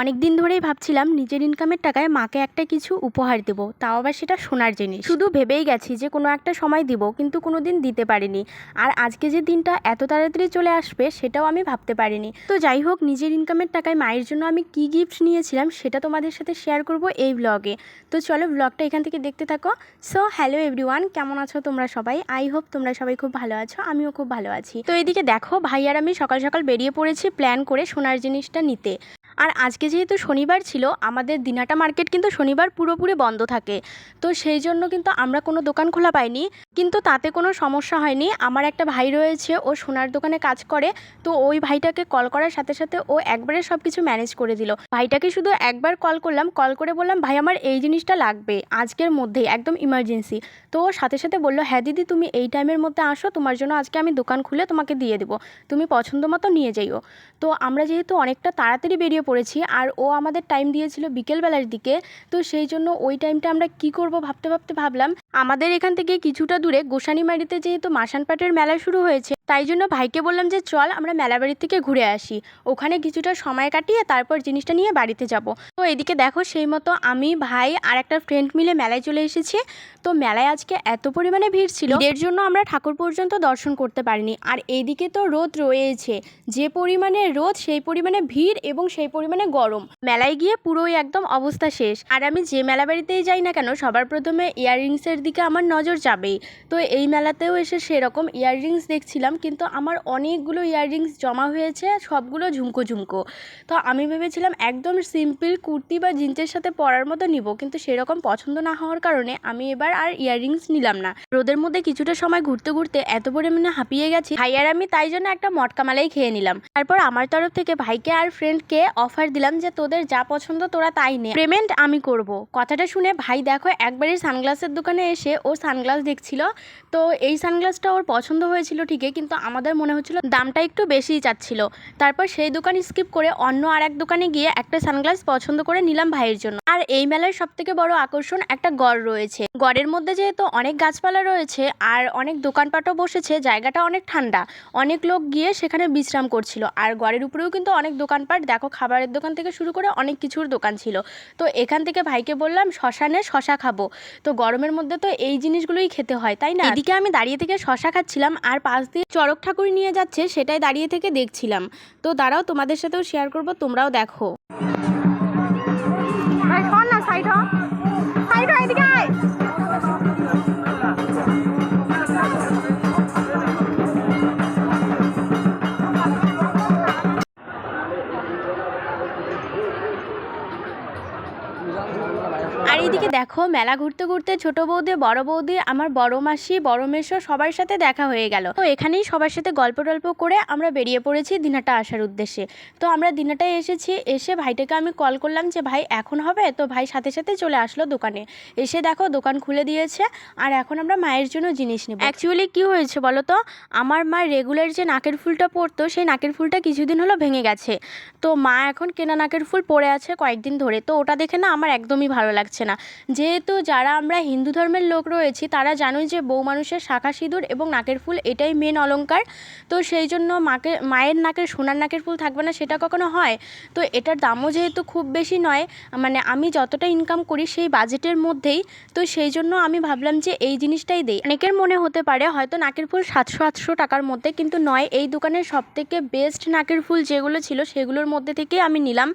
অনেক দিন ধরেই ভাবছিলাম নিজের ইনকামের টাকায় মাকে একটা কিছু উপহার দেবো, তাও আবার সেটা সোনার জিনিস। শুধু ভেবেই গেছি যে কোনো একটা সময় দিব, কিন্তু কোনো দিন দিতে পারিনি। আর আজকে যে দিনটা এত তাড়াতাড়ি চলে আসবে, সেটাও আমি ভাবতে পারিনি। তো যাই হোক, নিজের ইনকামের টাকায় মায়ের জন্য আমি কি গিফট নিয়েছিলাম, সেটা তোমাদের সাথে শেয়ার করব এই ব্লগে তো চলো ব্লগটা এখান থেকে দেখতে থাকো। সো হ্যালো এভরিওয়ান কেমন আছো তোমরা সবাই? আই হোপ তোমরা সবাই খুব ভালো আছো, আমিও খুব ভালো আছি। তো এদিকে দেখো, ভাই আর আমি সকাল সকাল বেরিয়ে পড়েছি প্ল্যান করে সোনার জিনিসটা নিতে। আর আজকে যেহেতু শনিবার ছিল, আমাদের দিনাটা মার্কেট কিন্তু শনিবার পুরোপুরি বন্ধ থাকে। তো সেই জন্য কিন্তু আমরা কোনো দোকান খোলা পাইনি। কিন্তু তাতে কোনো সমস্যা হয়নি। আমার একটা ভাই রয়েছে, ও সোনার দোকানে কাজ করে। তো ওই ভাইটাকে কল করার সাথে সাথে ও একবারে সব কিছু ম্যানেজ করে দিল। ভাইটাকে শুধু একবার কল করলাম, কল করে বললাম, ভাই, আমার এই জিনিসটা লাগবে। আজকের মধ্যেই একদম ইমার্জেন্সি তো ও সাথে সাথে বলল হ্যাঁ দিদি, তুমি এই টাইমের মধ্যে আসো। তোমার জন্য আজকে আমি দোকান খুলে তোমাকে দিয়ে দেবো। তুমি পছন্দ মতো নিয়ে যাইও। তো আমরা যেহেতু অনেকটা তাড়াতাড়ি বেরিয়ে পড়েছি আর ও আমাদের টাইম দিয়েছিল বিকেলবেলার দিকে, তো সেই জন্য ওই টাইমটা আমরা কি করব ভাবতে ভাবতে ভাবলাম। আমাদের এখান থেকে কিছুটা দূরে গোসানিমারিতে যেহেতু মাসানপাটের মেলা শুরু হয়েছে তাই জন্য ভাইকে বললাম যে, চল আমরা মেলাবাড়ির থেকে ঘুরে আসি। ওখানে কিছুটা সময় কাটিয়ে তারপর জিনিসটা নিয়ে বাড়িতে যাব। তো এদিকে দেখো সেই মতো আমি, ভাই আর একটা ফ্রেন্ড মিলে মেলায় চলে এসেছি। তো মেলায় আজকে এত পরিমাণে ভিড় ছিল। এর জন্য আমরা ঠাকুর পর্যন্ত দর্শন করতে পারিনি। আর এইদিকে তো রোদ রয়েছে। যে পরিমাণে রোদ, সেই পরিমাণে ভিড় এবং সেই পরিমাণে গরম। মেলায় গিয়ে পুরোই একদম অবস্থা শেষ। আর আমি যে মেলা বাড়িতেই যাই না কেন, সবার প্রথমে ইয়াররিংসের দিকে আমার নজর যাবেই। তো এই মেলাতেও এসে সেরকম ইয়াররিংস দেখছিলাম। কিন্তু আমার অনেকগুলো ইয়াররিংস জমা হয়েছে, সবগুলো ঝুমকো ঝুমকো। তো আমি ভেবেছিলাম একদম সিম্পল কুর্তি বা জিন্সের সাথে পরার মতো নিব, কিন্তু সেরকম পছন্দ না হওয়ার কারণে আমি এবার আর ইয়াররিংস নিলাম না। রোদের মধ্যে কিছুটা সময় ঘুরতে ঘুরতে এত পরিমাণে হাঁপিয়ে গেছি, ভাই আর আমি তাই জন্য একটা মটকা মালাই খেয়ে নিলাম। তারপর আমার তরফ থেকে ভাইকে আর ফ্রেন্ডকে অফার দিলাম যে, তোদের যা পছন্দ তোরা তাই নে। পেমেন্ট আমি করব। কথাটা শুনে ভাই দেখো একবারই সানগ্লাসের দোকানে এসে ও সানগ্লাস দেখছিল। তো এই সানগ্লাসটা ওর পছন্দ হয়েছিল ঠিকই, কিন্তু আমাদের মনে হচ্ছিল দামটা একটু বেশিই চাচ্ছিল। তারপর সেই দোকান স্কিপ করে অন্য আর এক দোকানে গিয়ে একটা সানগ্লাস পছন্দ করে নিলাম ভাইয়ের জন্য। আর এই মেলার সব থেকে বড় আকর্ষণ একটা গড় রয়েছে। গড়ের মধ্যে যেহেতু অনেক গাছপালা রয়েছে আর অনেক দোকানপাটও বসেছে, জায়গাটা অনেক ঠান্ডা। অনেক লোক গিয়ে সেখানে বিশ্রাম করছিল। আর গড়ের উপরেও কিন্তু অনেক দোকানপাট, দেখো খাবারের দোকান থেকে শুরু করে অনেক কিছুর দোকান ছিল। তো এখান থেকে ভাইকে বললাম শ্মশানে শশা খাব। তো গরমের মধ্যে তো এই জিনিসগুলোই খেতে হয়, তাই না? এদিকে আমি দাঁড়িয়ে থেকে শশা খাচ্ছিলাম, আর পাশ দিয়ে চড়ক ঠাকুর নিয়ে যাচ্ছে, সেটাই দাঁড়িয়ে থেকে দেখছিলাম। তো দাঁড়াও, তোমাদের সাথেও শেয়ার করব, তোমরাও দেখো। আর এইদিকে দেখো মেলা ঘুরতে ঘুরতে ছোট বৌদি বড় বৌদি আমার বড় মাসি বড় মেশো সবার সাথে দেখা হয়ে গেল। তো এখানেই সবার সাথে গল্প টল্প করে আমরা বেরিয়ে পড়েছি দিনাটা আসার উদ্দেশ্যে। তো আমরা দিনাটায় এসেছি এসে ভাইটাকে আমি কল করলাম যে ভাই এখন হবে? তো ভাই সাথে সাথে চলে আসলো দোকানে। এসে দেখো দোকান খুলে দিয়েছে আর এখন আমরা মায়ের জন্য জিনিস নেব। অ্যাকচুয়ালি কি হয়েছে বলো তো? আমার মা রেগুলার যে নাকের ফুলটা পরতো সেই নাকের ফুলটা কিছুদিন হলো ভেঙে গেছে। তো মা এখন কেনা নাকের ফুল পরে আছে কয়েকদিন ধরে। তো ওটা দেখে না আমার একদমই ভালো লাগছে না। যেহেতু যারা আমরা হিন্দু ধর্মের লোক রয়েছি, তারা জানোই যে বউ মানুষের শাখা সিঁদুর এবং নাকের ফুল এটাই মেন অলঙ্কার তো সেই জন্য মাকে, মায়ের নাকের সোনার নাকের ফুল থাকবে না সেটা কখনো হয়। তো এটার দামও যেহেতু খুব বেশি নয় মানে আমি যতটা ইনকাম করি সেই বাজেটের মধ্যেই। তো সেই জন্য আমি ভাবলাম যে এই জিনিসটাই দেই। অনেকের মনে হতে পারে হয়তো নাকের ফুল সাতশো, আটশো টাকার মধ্যে, কিন্তু নয়, এই দোকানের সব থেকে বেস্ট নাকের ফুল যেগুলো ছিল সেগুলোর মধ্যে থেকেই আমি নিলাম।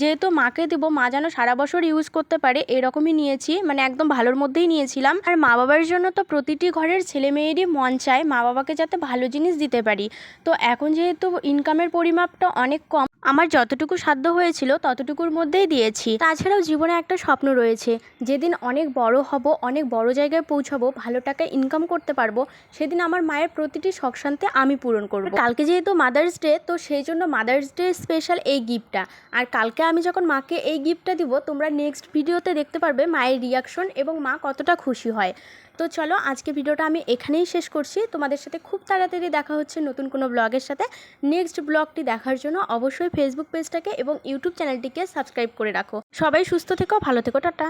যেহেতু মাকে দেবো, মা যেন সারা বছর ইউজ করতে পারে এরকমই নিয়েছি মানে একদম ভালোর মধ্যেই নিয়েছিলাম। আর মা বাবার জন্য তো প্রতিটি ঘরের ছেলে মেয়েরই মন চায় মা বাবাকে যাতে ভালো জিনিস দিতে পারি। তো এখন যেহেতু ইনকামের পরিমাপটা অনেক কম, আমার যতটুকু সাধ্য হয়েছিল ততটুকুর মধ্যেই দিয়েছি। তাছাড়াও জীবনে একটা স্বপ্ন রয়েছে, যেদিন অনেক বড় হব, অনেক বড় জায়গায় পৌঁছাবো, ভালো টাকা ইনকাম করতে পারব, সেদিন আমার মায়ের প্রতিটি শখ শান্তি আমি পূরণ করব। কালকে যেহেতু মাদার্স ডে তো সেই জন্য মাদার্স ডে স্পেশাল এই গিফটটা আর কালকে আমি যখন মাকে এই গিফটটা দিব, তোমরা নেক্সট ভিডিওতে দেখতে পারবে মায়ের রিয়াকশন এবং মা কতটা খুশি হয়। তো চলো আজকে ভিডিওটা আমি এখানেই শেষ করছি। তোমাদের সাথে খুব তাড়াতাড়ি দেখা হচ্ছে নতুন কোনো ব্লগের সাথে। নেক্সট ব্লগটি দেখার জন্য অবশ্যই ফেসবুক পেজটাকে এবং ইউটিউব চ্যানেলটিকে সাবস্ক্রাইব করে রাখো। সবাই সুস্থ থেকো, ভালো থেকো, টাটা।